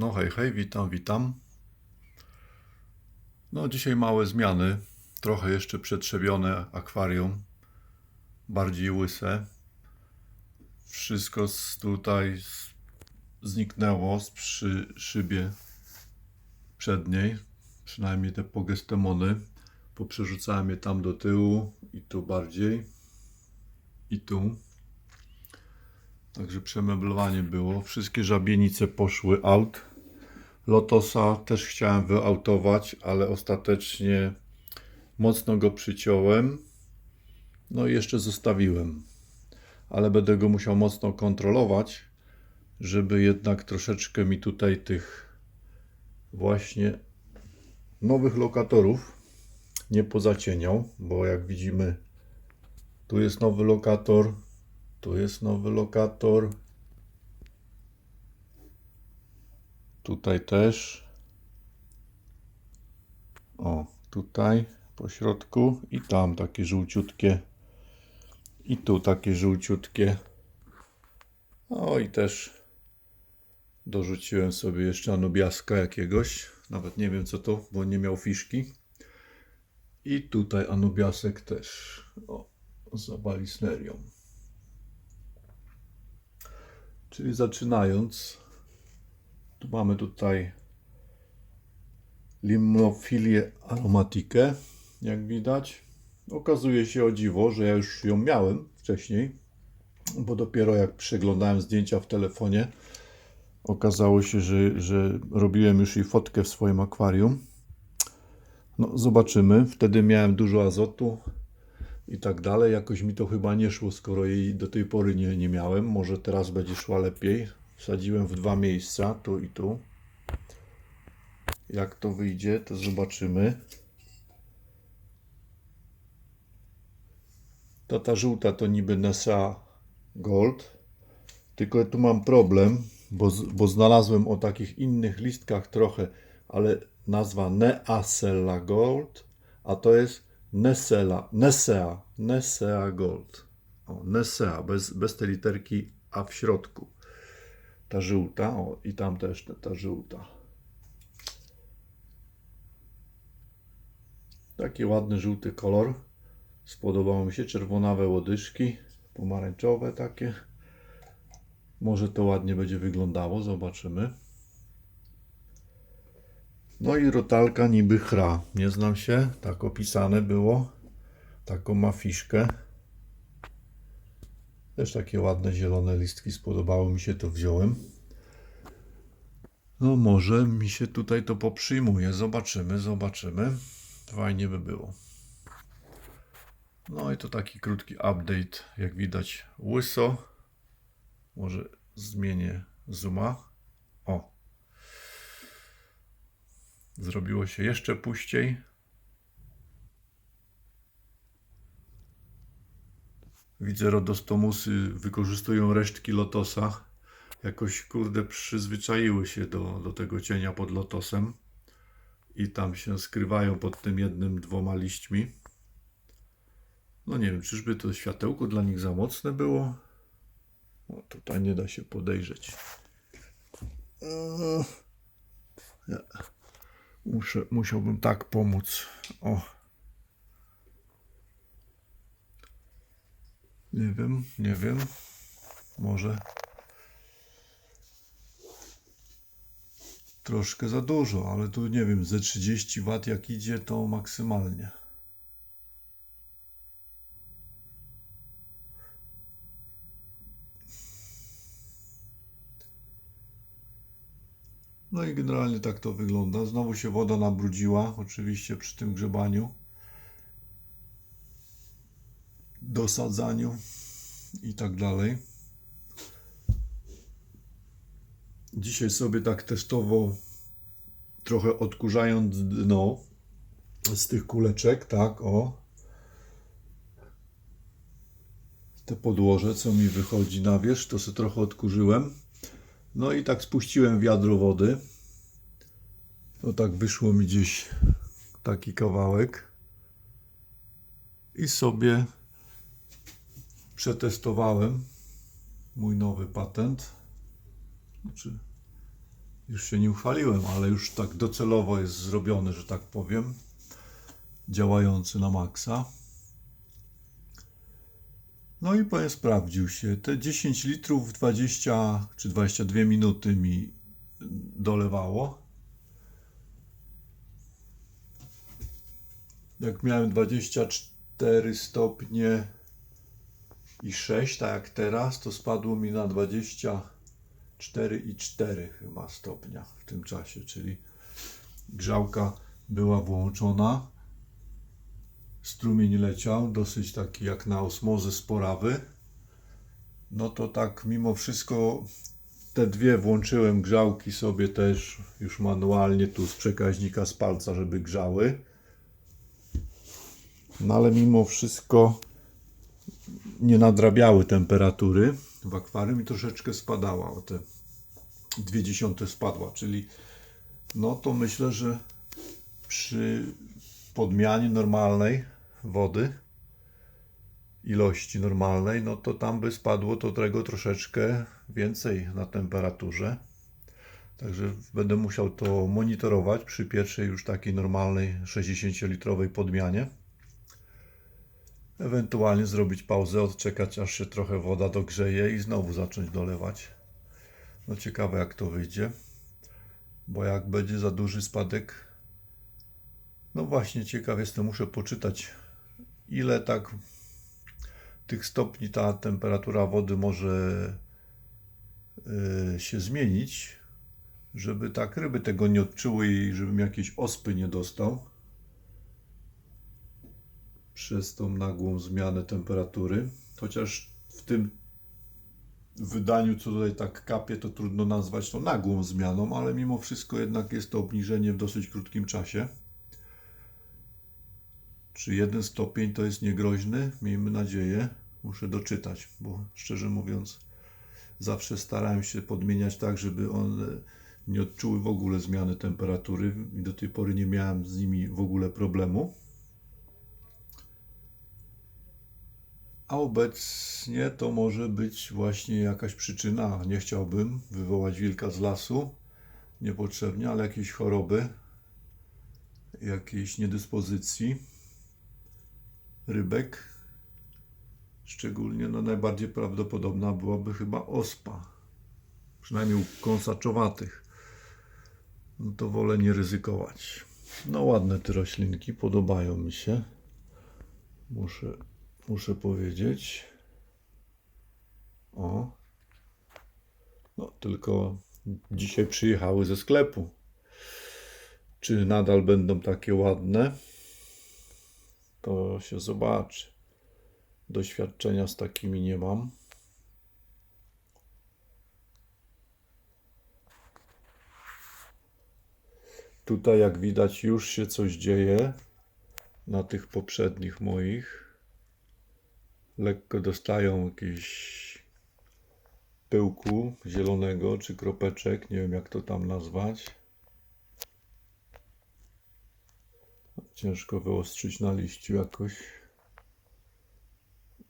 No hej, hej, witam, witam. No dzisiaj małe zmiany. Trochę jeszcze przetrzebione akwarium. Bardziej łyse. Wszystko z tutaj zniknęło z przy szybie przedniej. Przynajmniej te pogestemony. Poprzerzucałem je tam do tyłu i tu bardziej. I tu. Także przemeblowanie było. Wszystkie żabienice poszły out. Lotosa też chciałem wyautować, ale ostatecznie mocno go przyciąłem. No i jeszcze zostawiłem. Ale będę go musiał mocno kontrolować, żeby jednak troszeczkę mi tutaj tych właśnie nowych lokatorów nie pozacieniał, bo jak widzimy, tu jest nowy lokator, tu jest nowy lokator. Tutaj też. O, tutaj po środku i tam takie żółciutkie. I tu takie żółciutkie. O i też dorzuciłem sobie jeszcze anubiaska jakiegoś. Nawet nie wiem co to, bo nie miał fiszki. I tutaj anubiasek też. O, z abalisnerią. Czyli zaczynając, tu mamy tutaj limnofilię aromatikę, jak widać. Okazuje się o dziwo, że ja już ją miałem wcześniej, bo dopiero jak przeglądałem zdjęcia w telefonie, okazało się, że, że robiłem już jej fotkę w swoim akwarium. No, zobaczymy. Wtedy miałem dużo azotu, i tak dalej. Jakoś mi to chyba nie szło, skoro jej do tej pory nie, nie miałem. Może teraz będzie szła lepiej. Wsadziłem w dwa miejsca, tu i tu. Jak to wyjdzie, to zobaczymy. To ta żółta to niby Nessa Gold. Tylko tu mam problem, bo, bo znalazłem o takich innych listkach trochę, ale nazwa Neasella Gold, a to jest Nessela, Nessea, Nessea Gold. O, Nessea, bez, bez tej literki A w środku. Ta żółta, o i tam też ta, ta żółta. Taki ładny żółty kolor. Spodobało mi się czerwonawe łodyżki, pomarańczowe takie. Może to ładnie będzie wyglądało, zobaczymy. No i rotalka niby chra. Nie znam się, tak opisane było. Taką ma fiszkę. Też takie ładne zielone listki spodobało mi się, to wziąłem. No może mi się tutaj to poprzyjmuje. Zobaczymy, zobaczymy. Fajnie by było. No i to taki krótki update. Jak widać łyso. Może zmienię zooma. O, Zrobiło się jeszcze puściej. Widzę, rodostomusy wykorzystują resztki lotosa. Jakoś, kurde, przyzwyczaiły się do, do tego cienia pod lotosem. I tam się skrywają pod tym jednym, dwoma liśćmi. No nie wiem, czyżby to światełko dla nich za mocne było? O, tutaj nie da się podejrzeć. Eee. Muszę, musiałbym tak pomóc. O. Nie wiem, nie wiem. Może troszkę za dużo, ale tu nie wiem, ze 30 W jak idzie, to maksymalnie. No i generalnie tak to wygląda. Znowu się woda nabrudziła, oczywiście przy tym grzebaniu, dosadzaniu i tak dalej. Dzisiaj sobie tak testowo, trochę odkurzając dno z tych kuleczek, tak, o. Te podłoże, co mi wychodzi na wierzch, to sobie trochę odkurzyłem. No i tak spuściłem wiadro wody. No tak wyszło mi gdzieś taki kawałek. I sobie przetestowałem mój nowy patent. Znaczy, Już się nie uchwaliłem, ale już tak docelowo jest zrobiony, że tak powiem. Działający na maksa. No i powiem, sprawdził się. Te 10 litrów 20 czy 22 minuty mi dolewało. Jak miałem 24 stopnie i 6, tak jak teraz, to spadło mi na 24,4 chyba stopnia w tym czasie, czyli grzałka była włączona. Strumień leciał, dosyć taki jak na osmozę sporawy. No to tak mimo wszystko te dwie włączyłem grzałki sobie też już manualnie tu z przekaźnika z palca, żeby grzały. No ale mimo wszystko nie nadrabiały temperatury w akwarium i troszeczkę spadała o te dwie dziesiąte spadła, czyli no to myślę, że przy podmianie normalnej wody ilości normalnej, no to tam by spadło to tego troszeczkę więcej na temperaturze. Także będę musiał to monitorować przy pierwszej już takiej normalnej 60-litrowej podmianie. Ewentualnie zrobić pauzę, odczekać aż się trochę woda dogrzeje i znowu zacząć dolewać. No ciekawe jak to wyjdzie. Bo jak będzie za duży spadek, no właśnie ciekaw jestem, muszę poczytać ile tak tych stopni ta temperatura wody może y, się zmienić, żeby tak ryby tego nie odczuły i żebym jakiejś ospy nie dostał przez tą nagłą zmianę temperatury. Chociaż w tym wydaniu, co tutaj tak kapie, to trudno nazwać to nagłą zmianą, ale mimo wszystko jednak jest to obniżenie w dosyć krótkim czasie. Czy jeden stopień to jest niegroźny? Miejmy nadzieję. Muszę doczytać, bo szczerze mówiąc, zawsze starałem się podmieniać tak, żeby one nie odczuły w ogóle zmiany temperatury i do tej pory nie miałem z nimi w ogóle problemu. A obecnie to może być właśnie jakaś przyczyna. Nie chciałbym wywołać wilka z lasu niepotrzebnie, ale jakieś choroby, jakiejś niedyspozycji rybek. Szczególnie no, najbardziej prawdopodobna byłaby chyba ospa. Przynajmniej u kąsaczowatych. No to wolę nie ryzykować. No ładne te roślinki, podobają mi się. Muszę, muszę powiedzieć. O. No tylko dzisiaj przyjechały ze sklepu. Czy nadal będą takie ładne? To się zobaczy. Doświadczenia z takimi nie mam. Tutaj, jak widać, już się coś dzieje na tych poprzednich moich. Lekko dostają jakieś pyłku zielonego czy kropeczek, nie wiem jak to tam nazwać. Ciężko wyostrzyć na liściu jakoś.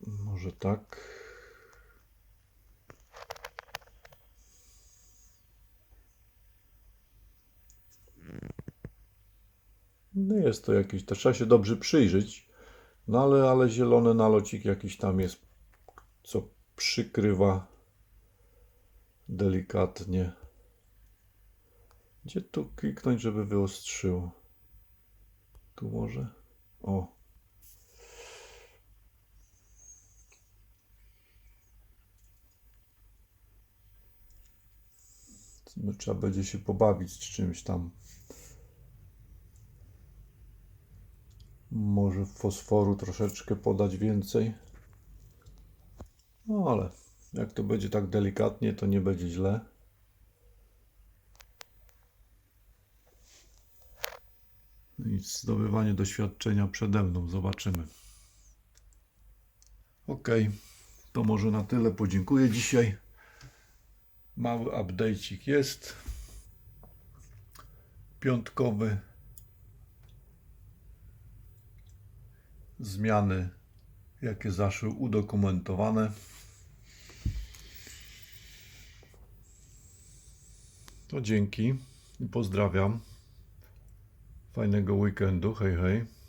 Może tak. No jest to jakiś, to trzeba się dobrze przyjrzeć. No ale, ale zielony nalocik jakiś tam jest, co przykrywa delikatnie. Gdzie tu kliknąć, żeby wyostrzyło? Tu może? O. No, trzeba będzie się pobawić z czymś tam. Może fosforu troszeczkę podać więcej. No ale jak to będzie tak delikatnie, to nie będzie źle. Nic, zdobywanie doświadczenia przede mną. Zobaczymy. Ok, to może na tyle. Podziękuję dzisiaj. Mały update'cik jest. Piątkowy. Zmiany, jakie zaszły, udokumentowane. To dzięki i pozdrawiam. Fajnego weekendu. Hej, hej.